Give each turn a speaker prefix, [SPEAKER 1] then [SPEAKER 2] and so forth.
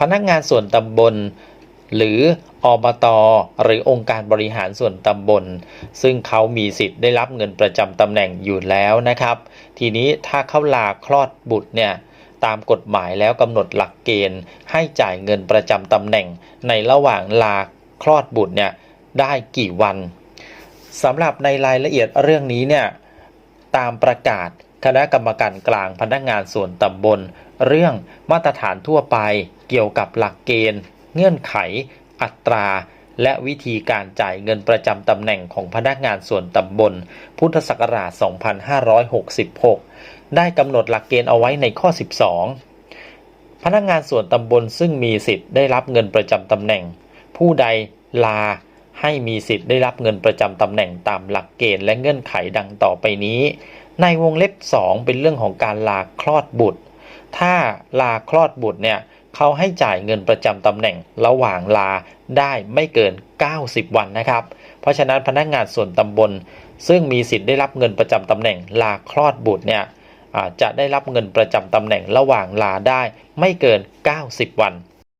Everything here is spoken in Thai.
[SPEAKER 1] พนักงานส่วนตำบล หรืออบตหรือองค์การบริหารส่วนตำบล ซึ่งเขามีสิทธิ์ได้รับเงินประจำตำแหน่งอยู่แล้วนะครับ ทีนี้ถ้าเขาลาคลอดบุตรเนี่ยตามกฎหมายแล้วกำหนดหลักเกณฑ์ ให้จ่ายเงินประจำตำแหน่ง ในระหว่างลาคลอดบุตรเนี่ยได้กี่วันสำหรับในรายละเอียดเรื่องนี้เนี่ยตามประกาศ คณะกรรมการกลางพนักงานส่วนตำบล เรื่องมาตรฐานทั่วไป เกี่ยวกับหลักเกณฑ์ เงื่อนไข อัตรา และวิธีการจ่ายเงินประจำตำแหน่งของพนักงานส่วนตำบล พุทธศักราช 2566 ได้กำหนดหลักเกณฑ์เอาไว้ในข้อ 12 พนักงานส่วนตำบลซึ่งมีสิทธิ์ได้รับเงินประจำตำแหน่ง ผู้ใดลาให้มีสิทธิ์ได้รับเงินประจำตำแหน่งตามหลักเกณฑ์และเงื่อนไขดังต่อไปนี้ ในวงเล็บ 2 เป็นเรื่องของการลาคลอดบุตร ถ้าลาคลอดบุตรเนี่ยเขาให้จ่ายเงินประจำตำแหน่งระหว่างลาได้ไม่เกิน 90 วันนะครับ เพราะฉะนั้นพนักงานส่วนตำบล ซึ่งมีสิทธิ์ได้รับเงินประจำตำแหน่งลาคลอดบุตรเนี่ยจะได้รับเงินประจำตำแหน่งระหว่างลาได้ไม่เกิน 90 วัน